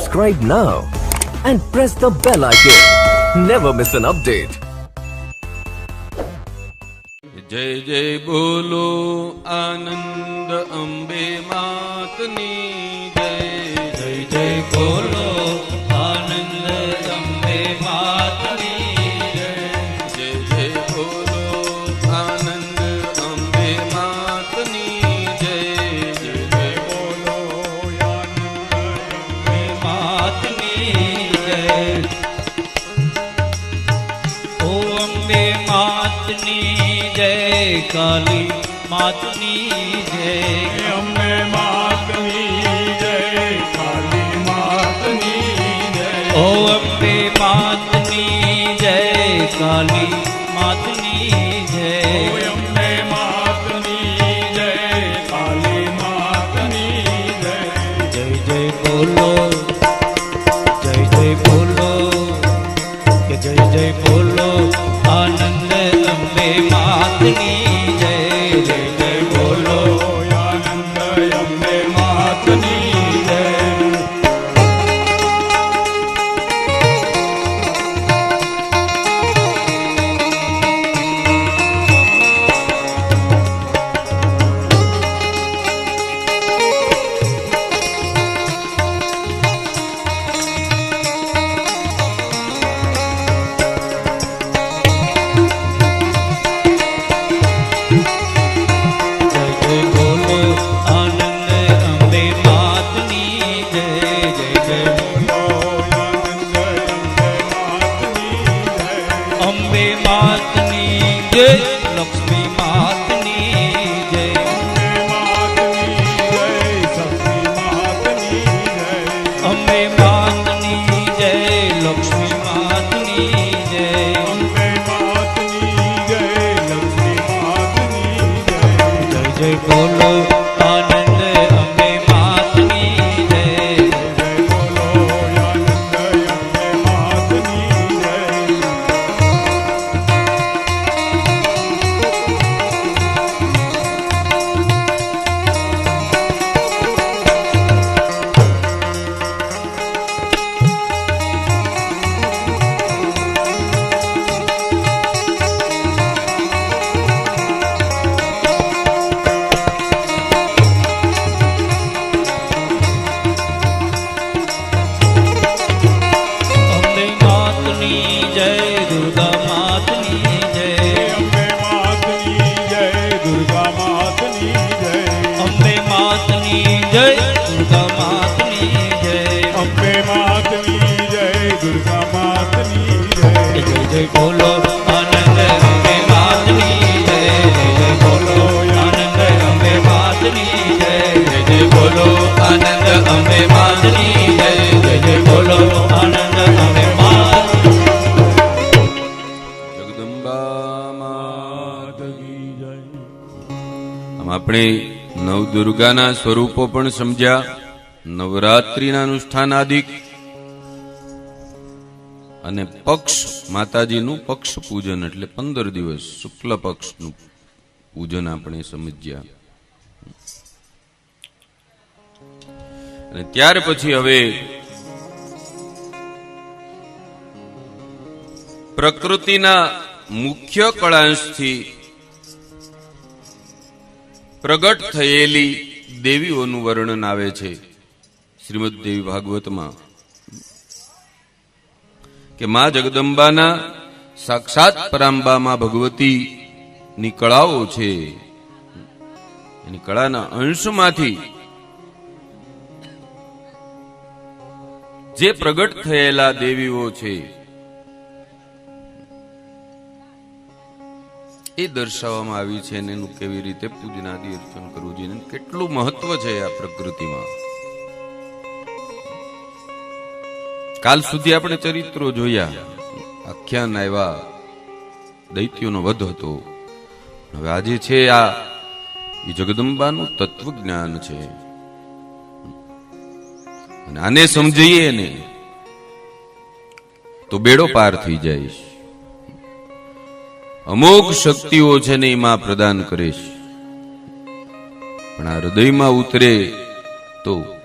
Subscribe now and press the bell icon. Never miss an update. જય જય બોલો આનંદ અંબે માતની જય જય જય બોલો કાલી માતની જય. અંબે માતની જય કાલી માતની જય. ઓ અંબે માતની જય કાલી માતની જય. જય બોલો આપણે નવદુર્ગાના સ્વરૂપો પણ સમજ્યા. નવરાત્રિના અનુષ્ઠાન આદિક અને પક્ષ, માતાજીનું પક્ષ પૂજન એટલે પંદર દિવસ શુક્લ પક્ષનું પૂજન આપણે સમજ્યા. અને ત્યાર પછી હવે પ્રકૃતિના મુખ્ય કળાંશથી પ્રગટ થયેલી દેવીઓનું વર્ણન આવે છે. શ્રીમદ દેવી ભાગવતમાં. કે મા જગદંબાના સાક્ષાત પરાંબામાં ભગવતી ની કળાઓ છે. એની કળાના અંશમાંથી જે પ્રગટ થયેલા દેવીઓ છે, એ દર્શાવવામાં આવી છે અને એનું કેવી રીતે પૂજનાદિ અર્ચન કરવું જોઈએ કેટલું મહત્વ છે આ પ્રકૃતિમાં. કાલ સુધી આપણે ચરિત્રો જોયા. આખ્યાન આવ્યા. દૈત્યોનો વધ હતો. હવે આજે છે આ એ જગદંબાનું તત્વજ્ઞાન છે. અને આને સમજીએ ને તો બેડો પાર થઈ જાય અમુક શક્તિઓ છે ને એમાં પ્રદાન કરીશ. પણ આ હૃદયમાં ઉતરે તો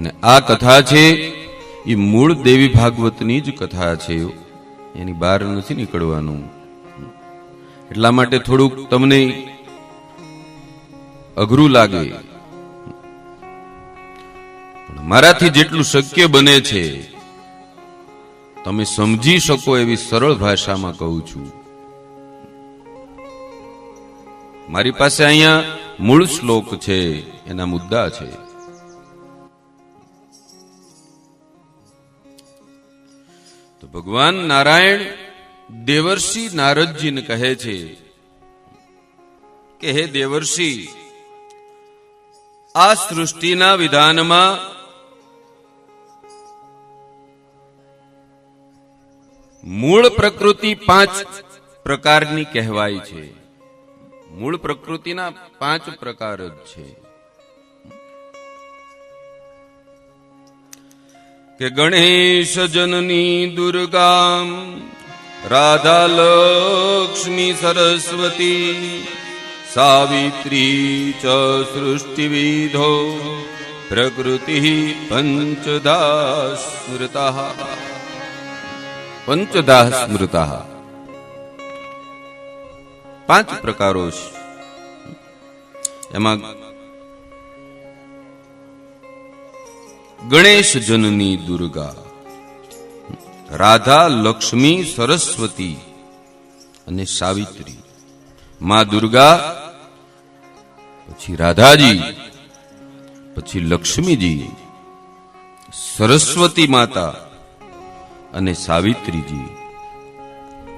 અને આ કથા છે એ મૂળ દેવી ભાગવતની જ કથા છે. એની બહાર નથી નીકળવાનું. એટલા માટે થોડુંક તમને અઘરું લાગે. મારાથી જેટલું શક્ય બને છે, તમે સમજી શકો એવી સરળ ભાષામાં કહું છું. મારી પાસે અહીંયા મૂળ શ્લોક છે, એના મુદ્દા છે. ભગવાન નારાયણ દેવર્ષિ નારદજીને કહે છે કે હે દેવર્ષિ, આ સૃષ્ટિના વિધાનમાં મૂળ પ્રકૃતિ પાંચ પ્રકારની કહેવાય છે. મૂળ પ્રકૃતિના પાંચ પ્રકાર જ છે. કે ગણેશ જનની દુર્ગા રાધા લક્ષ્મી સરસ્વતી, સાવિત્રી ચ સૃષ્ટિવિધો, પ્રકૃતિ પંચદા સ્મૃતા પંચદા સ્મૃતા પાંચ પ્રકારો છે. એમાં ગણેશ જનની દુર્ગા. રાધા, લક્ષ્મી, સરસ્વતી અને સાવિત્રી. માં દુર્ગા, પછી રાધાજી, પછી લક્ષ્મીજી, સરસ્વતી માતા અને સાવિત્રીજી.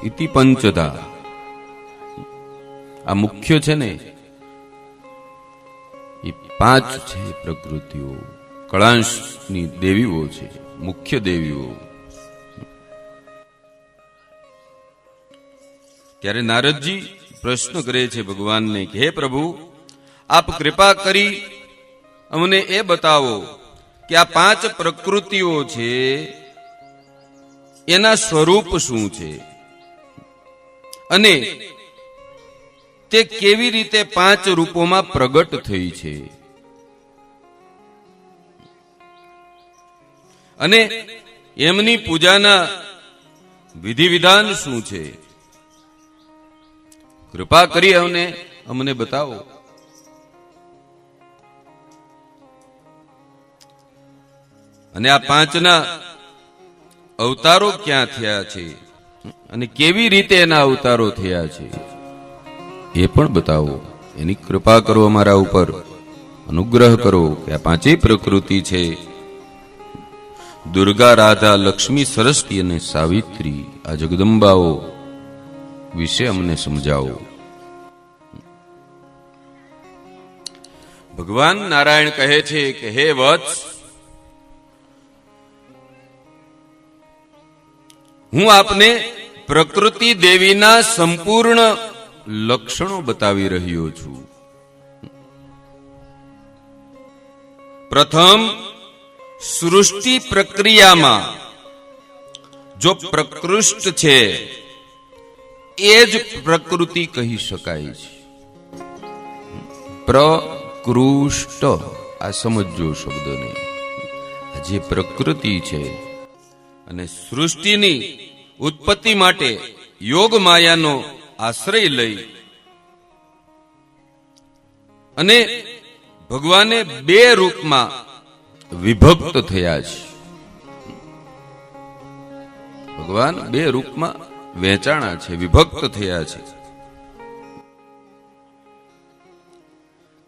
ઇતિ પંચદા. આ મુખ્ય છે ને, એ પાંચ છે પ્રકૃતિઓ. કળાંશની દેવીઓ છે, મુખ્ય દેવીઓ. ત્યારે નારદજી પ્રશ્ન કરે છે ભગવાનને કે, હે પ્રભુ, આપ કૃપા કરી અમને એ બતાવો કે આ પાંચ પ્રકૃતિઓ છે, એના સ્વરૂપ શું છે? અને તે કેવી રીતે પાંચ રૂપોમાં પ્રગટ થઈ છે? અને એમની પૂજાના વિધિ વિધાન શું છે? કૃપા કરી અમને અમને બતાવો. અને આ પાંચના અવતારો ક્યાં થયા છે? અને કેવી રીતે એના અવતારો થયા છે? એ પણ બતાવો. એની કૃપા કરો અમારા ઉપર. અનુગ્રહ કરો કે આ પાંચેય પ્રકૃતિ છે દુર્ગા રાધા લક્ષ્મી સરસ્વતી અને સાવિત્રી, આ જગદંબાઓ વિશે અમને સમજાવો. ભગવાન નારાયણ કહે છે કે, હે વત્સ, હું આપને પ્રકૃતિ દેવીના સંપૂર્ણ લક્ષણો બતાવી રહ્યો છું. પ્રથમ સૃષ્ટિ પ્રક્રિયામાં જો પ્રકૃષ્ટ છે, એ જ પ્રકૃતિ કહી શકાય છે. પ્રકૃષ્ટ, આ સમજો શબ્દને. જે પ્રકૃતિ છે, અને સૃષ્ટિની ઉત્પત્તિ માટે યોગ માયાનો આશ્રય લઈ અને ભગવાને બે રૂપમાં વિભક્ત થયા છે. ભગવાન બે રૂપમાં વેચાણા છે, વિભક્ત થયા છે.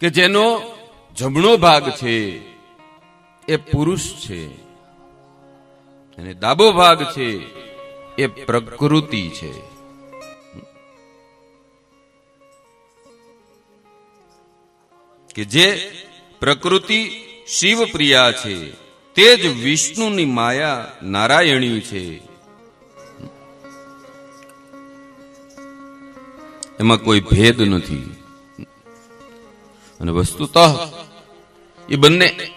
કે જેનો જમણો ભાગ છે, એ પુરુષ છે. અને ડાબો ભાગ છે, એ પ્રકૃતિ છે. કે જે પ્રકૃતિ શિવ પ્રિયા છે. તે જ વિષ્ણુની માયા નારાયણી છે. એમાં કોઈ ભેદ નથી. અને વસ્તુતઃ એ બંને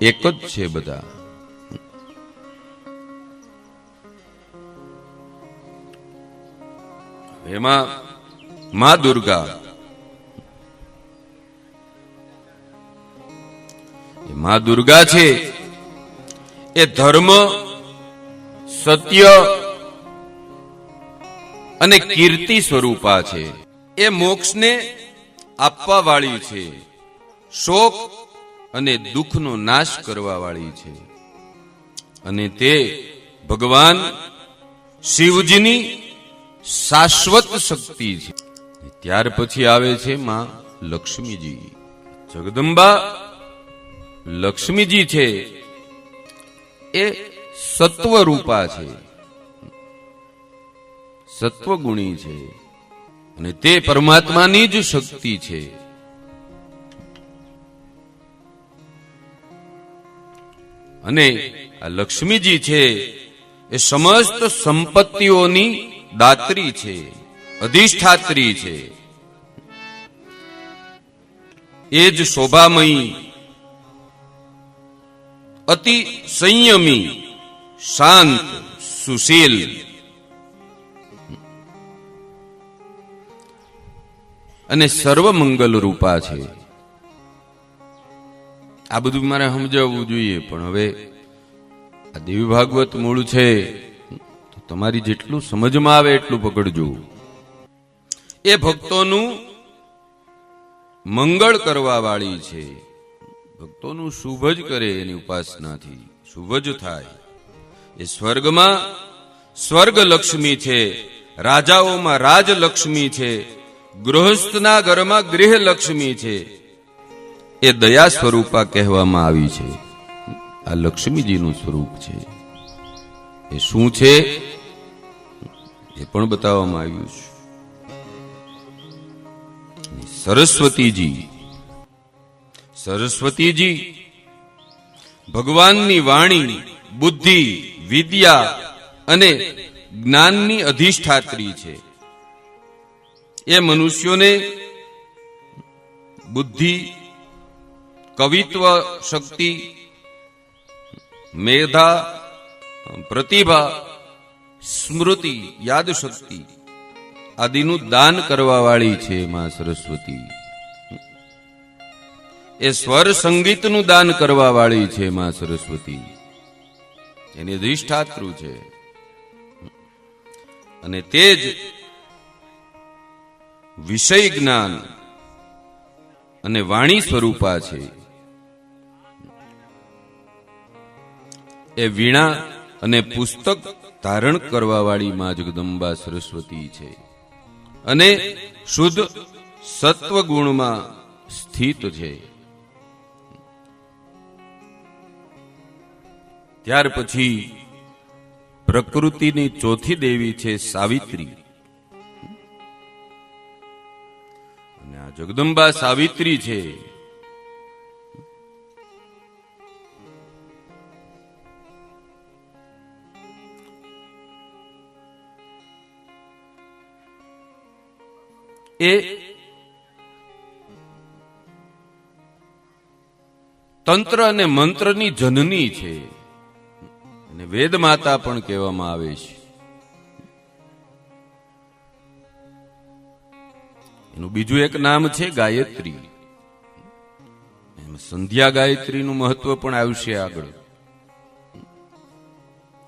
એક જ છે બધા. એમાં મા દુર્ગા એ માં દુર્ગા છે. એ ધર્મ, સત્ય અને કીર્તિ સ્વરૂપા છે. એ મોક્ષને આપવા વાળી છે. શોક અને દુઃખનો નાશ કરવા વાળી છે. અને તે ભગવાન શિવજીની શાશ્વત શક્તિ છે. ત્યાર પછી આવે છે માં લક્ષ્મીજી. જગદંબા લક્ષ્મીજી છે, એ સત્વ રૂપા છે. સત્વગુણી છે અને તે પરમાત્માની જ શક્તિ છે. અને આ લક્ષ્મીજી છે, એ સમસ્ત સંપત્તિઓની દાત્રી છે, અધિષ્ઠાત્રી છે. એ જ શોભામયી અતિ સંયમી શાંત સુશીલ અને સર્વમંગલ રૂપા છે। આ બધું મારે સમજાવવું જોઈએ, પણ હવે આ દેવી ભાગવત મૂળ છે, તો તમારી જેટલું સમજમાં આવે એટલું પકડજો। એ ભક્તોનું મંગળ કરવા વાળી છે। ભક્તોનું શુભ જ કરે એની ઉપાસનાથી. શુભ જ થાય. એ સ્વર્ગમાં સ્વર્ગ લક્ષ્મી છે, રાજાઓમાં રાજલક્ષ્મી છે, ગૃહસ્થના ઘરમાં ગૃહ લક્ષ્મી છે. એ દયા સ્વરૂપા કહેવામાં આવી છે. આ લક્ષ્મીજીનું સ્વરૂપ છે. એ શું છે? એ પણ બતાવવામાં આવ્યું છે. સરસ્વતીજી સરસ્વતીજી, ભગવાનની વાણી, બુદ્ધિ, વિદ્યા અને જ્ઞાનની અધિષ્ઠાત્રી છે. એ મનુષ્યોને બુદ્ધિ, કવિત્વ શક્તિ, મેધા, પ્રતિભા, સ્મૃતિ, યાદશક્તિ આદિનું દાન કરવા વાળી છે માં સરસ્વતી. એ સ્વર સંગીતનું દાન કરવા વાળી છે માં સરસ્વતી. એની અધિષ્ઠાતૃ છે. અને તે જ વિષય જ્ઞાન અને વાણી સ્વરૂપા છે. એ વીણા અને પુસ્તક ધારણ કરવા વાળી માં જગદંબા સરસ્વતી છે. અને શુદ્ધ સત્વ ગુણમાં સ્થિત છે. ત્યાર પછી પ્રકૃતિની ચોથી દેવી છે સાવિત્રી. અને આ જગદંબા સાવિત્રી છે. એ તંત્ર અને મંત્રની જનની છે. વેદ માતા પણ કહેવામાં આવે છે. એનું બીજું એક નામ છે ગાયત્રી. સંધ્યા ગાયત્રીનું મહત્વ પણ આવશે આગળ.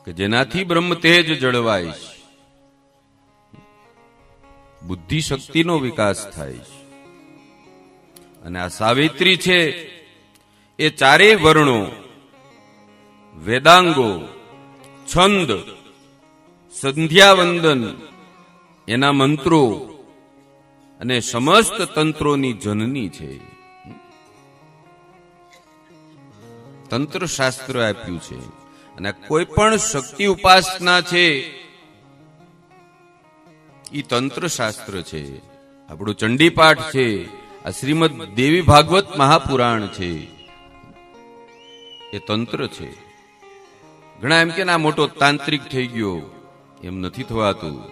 કે જેનાથી બ્રહ્મ તેજ જળવાય છે. બુદ્ધિ શક્તિનો વિકાસ થાય છે. અને આ સાવિત્રી છે એ ચારેય વર્ણો વેદાંગો છંદ, સંધ્યાવંદન, એના મંત્રો અને સમસ્ત તંત્રોની જનની છે. તંત્ર શાસ્ત્ર આપ્યું છે. અને કોઈ પણ શક્તિ ઉપાસના છે એ તંત્ર શાસ્ત્ર છે. આપણું ચંડીપાઠ છે. આ શ્રીમદ દેવી ભાગવત મહાપુરાણ છે. એ તંત્ર છે. ઘણા એમ કે ના, મોટો તાંત્રિક થઈ ગયો. એમ નથી થવાતું.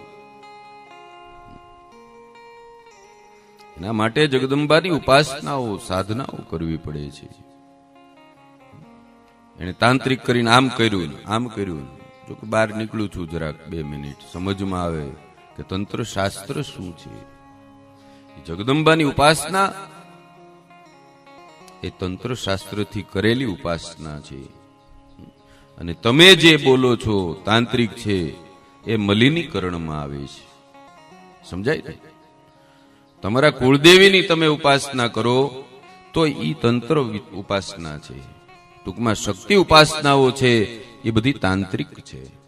એના માટે જગદંબાની ઉપાસનાઓ, સાધનાઓ કરવી પડે છે. એને તાંત્રિક કરીને આમ કર્યું આમ કર્યું. જો કે બહાર નીકળું છું જરાક બે મિનિટ. સમજમાં આવે કે તંત્ર શાસ્ત્ર શું છે? જગદંબાની ઉપાસના એ તંત્ર શાસ્ત્રથી કરેલી ઉપાસના છે. અને તમે જે બોલો છો, તાંત્રિક છે, એ મલિનીકરણમાં આવે છે. સમજાય ને તમારા કુળદેવીની તમે ઉપાસના કરો, તો એ તંત્ર ઉપાસના છે. ટૂંકમાં શક્તિ ઉપાસનાઓ છે, એ બધી તાંત્રિક છે.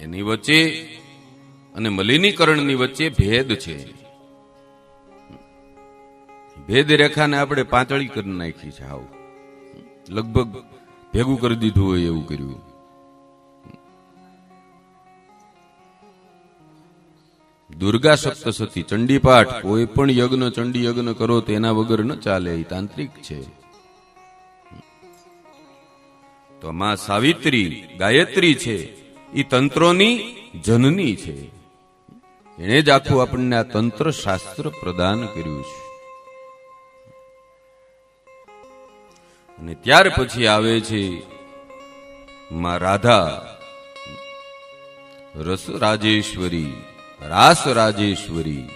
એની વચ્ચે અને મલિનીકરણની વચ્ચે ભેદ છે. ભેદ રેખાને આપણે પાંતળી કરી નાખી છે, આવું. લગભગ ભેગું કરી દીધું હોય એવું કર્યું. દુર્ગા સપ્તસતી, ચંડીપાઠ, કોઈ પણ યજ્ઞ ચંડી યજ્ઞ કરો, તેના વગર ન ચાલે, એ તાંત્રિક છે. તો માં સાવિત્રી, ગાયત્રી છે એ તંત્રોની જનની છે. એણે જ આખું આપણને આ તંત્ર શાસ્ત્ર પ્રદાન કર્યું છે. અને ત્યાર પછી આવે છે માં રાધા. રસ રાજેશ્વરી, રાસ રાજેશ્વરી.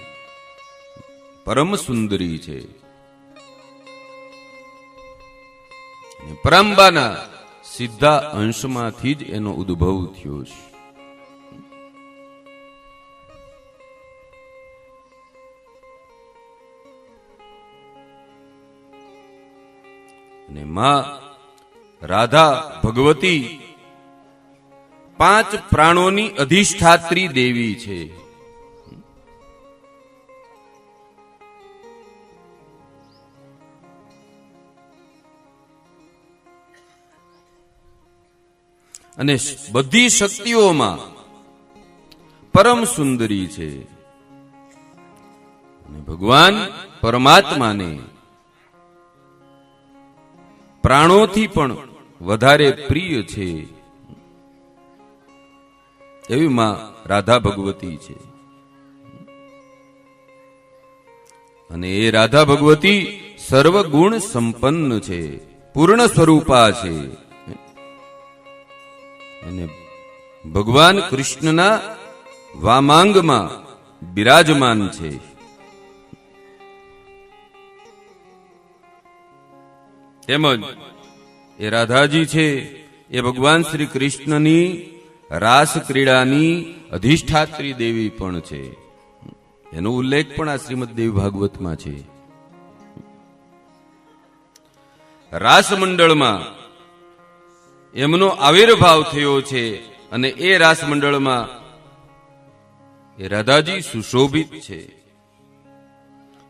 પરમ સુંદરી છે. પરંબાના સીધા અંશમાંથી જ એનો ઉદ્ભવ થયો છે. અને માં, રાધા, ભગવતી, પાંચ પ્રાણોની અધિષ્ઠાત્રી દેવી છે. અને બધી શક્તિઓમાં પરમ સુંદરી છે. ભગવાન પરમાત્માને પ્રાણોથી પણ વધારે પ્રિય છે. એવી માં રાધા ભગવતી છે. અને એ રાધા ભગવતી સર્વગુણ સંપન્ન છે, પૂર્ણ સ્વરૂપા છે. અને ભગવાન કૃષ્ણના વામાંગમાં બિરાજમાન છે. તેમજ એ રાધાજી છે, એ ભગવાન શ્રી કૃષ્ણની રાસ ક્રીડાની અધિષ્ઠાત્રી દેવી પણ છે. એનો ઉલ્લેખ પણ આ શ્રીમદ દેવી ભાગવતમાં છે. રાસ મંડળમાં એમનો આવિર્ભાવ થયો છે અને એ રાસ મંડળમાં એ રાધાજી સુશોભિત છે.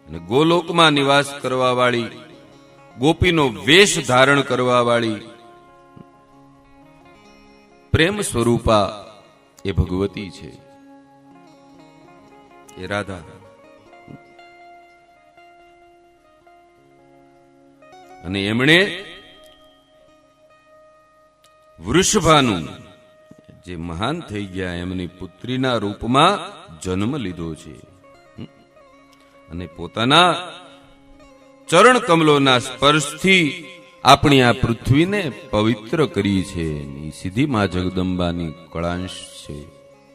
અને ગોલોકમાં નિવાસ કરવા વાળી ગોપીનો વેશ ધારણ કરવા વાળી પ્રેમ સ્વરૂપા એ ભગવતી છે. એ રાધા. અને એમણે વૃષભાનું જે મહાન થઈ ગયા એમની પુત્રીના રૂપમાં જન્મ લીધો છે. અને પોતાના ચરણ કમલોના સ્પર્શથી આપણી આ પૃથ્વીને પવિત્ર કરી છે. સીધી માં જગદંબાની કળાંશ છે,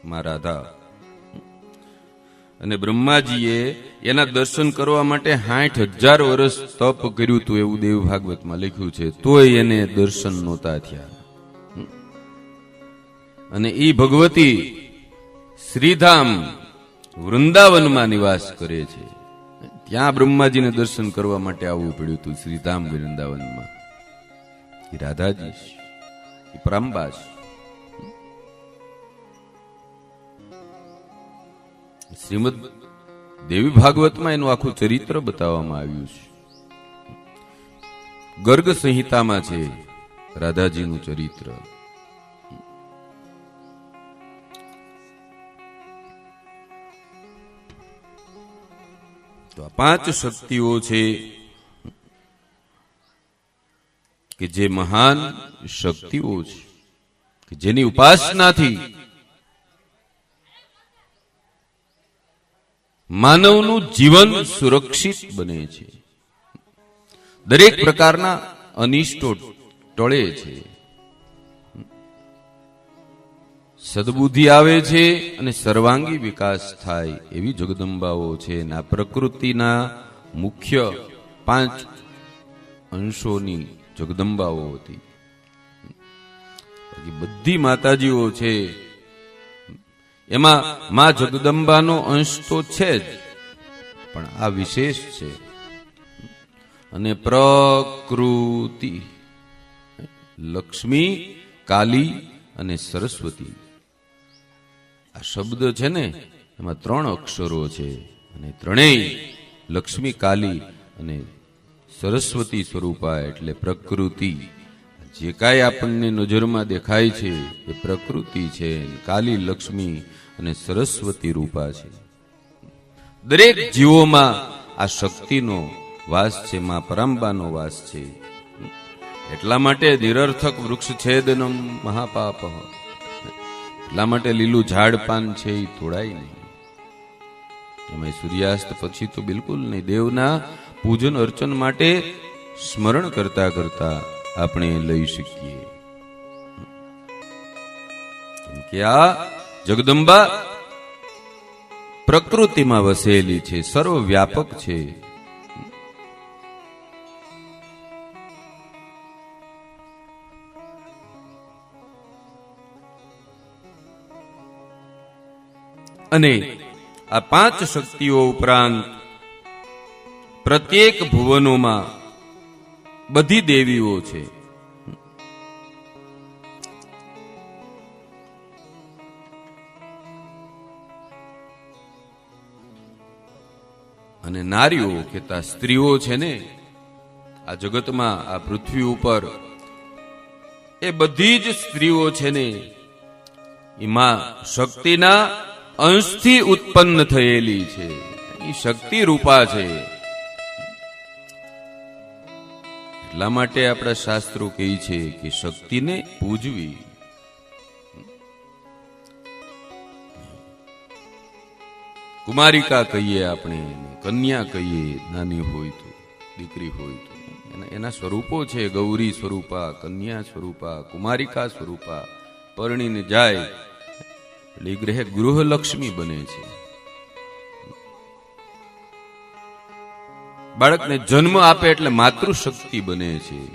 માં રાધા. અને બ્રહ્માજીએ એના દર્શન કરવા માટે સાઠ હજાર વર્ષ તપ કર્યું હતું એવું દેવ ભાગવતમાં લખ્યું છે. તોય એને દર્શન નહોતા થયા. અને એ ભગવતી શ્રીધામ વૃંદાવનમાં નિવાસ કરે છે. ત્યાં બ્રહ્માજીને દર્શન કરવા માટે આવવું પડ્યું હતું શ્રીધામ વૃંદાવનમાં. રાધાજી પ્રાંબા શ્રીમદ દેવી ભાગવતમાં એનું આખું ચરિત્ર બતાવવામાં આવ્યું છે. ગર્ગ સંહિતામાં છે રાધાજીનું ચરિત્ર. પાંચ શક્તિઓ છે કે જે મહાન શક્તિઓ છે, કે જેની ઉપાસનાથી માનવનું જીવન સુરક્ષિત બને છે. દરેક પ્રકારના અનિષ્ટો ટળે છે. સદબુદ્ધિ આવે છે અને સર્વાંગી વિકાસ થાય, એવી જગદંબાઓ છે. આ પ્રકૃતિના મુખ્ય પાંચ અંશોની જગદંબાઓ હતી. બધી માતાજીઓ છે. એમાં માં જગદંબાનો અંશ તો છે જ, પણ આ વિશેષ છે. અને પ્રકૃતિ, લક્ષ્મી, કાલી અને સરસ્વતી. આ શબ્દ છે ને, એમાં ત્રણ અક્ષરો છે. અને ત્રણેય લક્ષ્મી કાલી અને સરસ્વતી સ્વરૂપા એટલે પ્રકૃતિ. જે કાંઈ આપણને નજરમાં દેખાય છે, એ પ્રકૃતિ છે. કાલી, લક્ષ્મી અને સરસ્વતી રૂપા છે. દરેક જીવોમાં આ શક્તિનો વાસ છે, માં પરંબાનો વાસ છે. એટલા માટે નિરર્થક વૃક્ષ છેદનમ મહાપાપ. એટલા માટે લીલું ઝાડ પાન છે એ તોડાય નહીં. એમાં સૂર્યાસ્ત પછી તો બિલકુલ નહીં. દેવના પૂજન અર્ચન માટે સ્મરણ કરતા કરતા આપણે લઈ શકીએ. કે આ જગદંબા પ્રકૃતિમાં વસેલી છે, સર્વવ્યાપક છે. અને આ પાંચ શક્તિઓ ઉપરાંત પ્રત્યેક ભુવનોમાં બધી દેવીઓ છે. અને નારીઓ કેતા સ્ત્રીઓ છે ને, આ જગતમાં આ પૃથ્વી ઉપર એ બધી જ સ્ત્રીઓ છે ને, એમાં શક્તિના અંશથી ઉત્પન્ન થયેલી છે. શક્તિ રૂપા છે. એટલા માટે આપણા શાસ્ત્રો કહે છે કે શક્તિને પૂજવી. કુમારિકા કહીએ આપણે, કન્યા કહીએ, નાની હોય તો, દીકરી હોય તો. એના સ્વરૂપો છે. ગૌરી સ્વરૂપા, કન્યા સ્વરૂપા, કુમારિકા સ્વરૂપા, પરણીને જાય. એટલે ગ્રહે ગૃહલક્ષ્મી બને છે. બાળકને જન્મ આપે એટલે માતૃશક્તિ બને છે.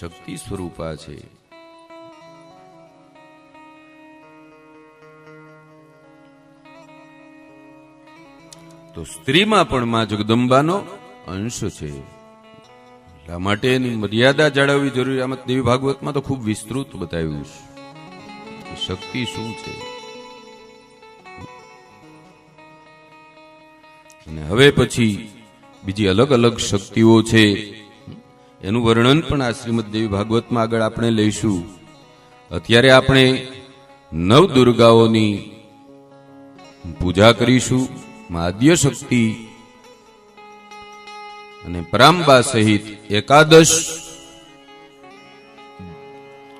શક્તિ સ્વરૂપા છે. તો સ્ત્રીમાં પણ માં જગદંબાનો અંશ છે. એટલા માટે એની મર્યાદા જાળવવી જરૂરી. આમાં દેવી ભાગવતમાં તો ખૂબ વિસ્તૃત બતાવ્યું છે. શક્તિ શું છે? અને હવે પછી બીજી અલગ અલગ શક્તિઓ છે. એનું વર્ણન પણ આ શ્રીમદ દેવી ભાગવતમાં આગળ આપણે લઈશું. અત્યારે આપણે નવ દુર્ગાઓની પૂજા કરીશું, માદ્ય શક્તિ અને પરાંબા સહિત એકાદશ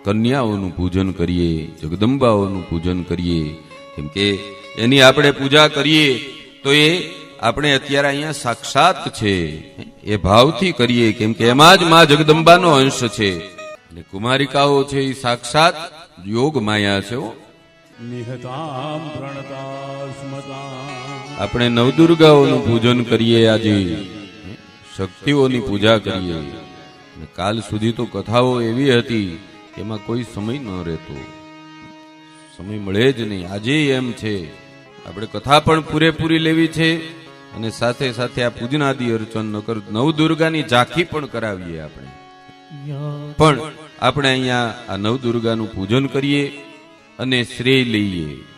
કન્યાઓનું પૂજન કરીએ જગદંબાઓનું પૂજન કરીએ કેમ કે એની આપણે પૂજા કરીએ તો એ આપણે અત્યારે અહીંયા સાક્ષાત છે. એ ભાવથી કરીએ કેમ કે એમાં જ માં જગદંબાનો અંશ છે. અને કુમારિકાઓ છે એ સાક્ષાત યોગ માયા છે આપણે નવદુર્ગાઓનું પૂજન કરીએ આજે. શક્તિઓની પૂજા કરીએ. કાલ સુધી તો કથાઓ એવી હતી એમાં કોઈ સમય ન રહેતો. સમય મળે જ નહીં. આજે એમ છે. આપણે કથા પણ પૂરેપૂરી લેવી છે અને સાથે સાથે આ પૂજનાદિ અર્ચન ન કર નવદુર્ગાની ઝાંખી પણ કરાવીએ આપણે. પણ આપણે અહીંયા આ નવદુર્ગાનું પૂજન કરીએ અને શ્રેય લઈએ.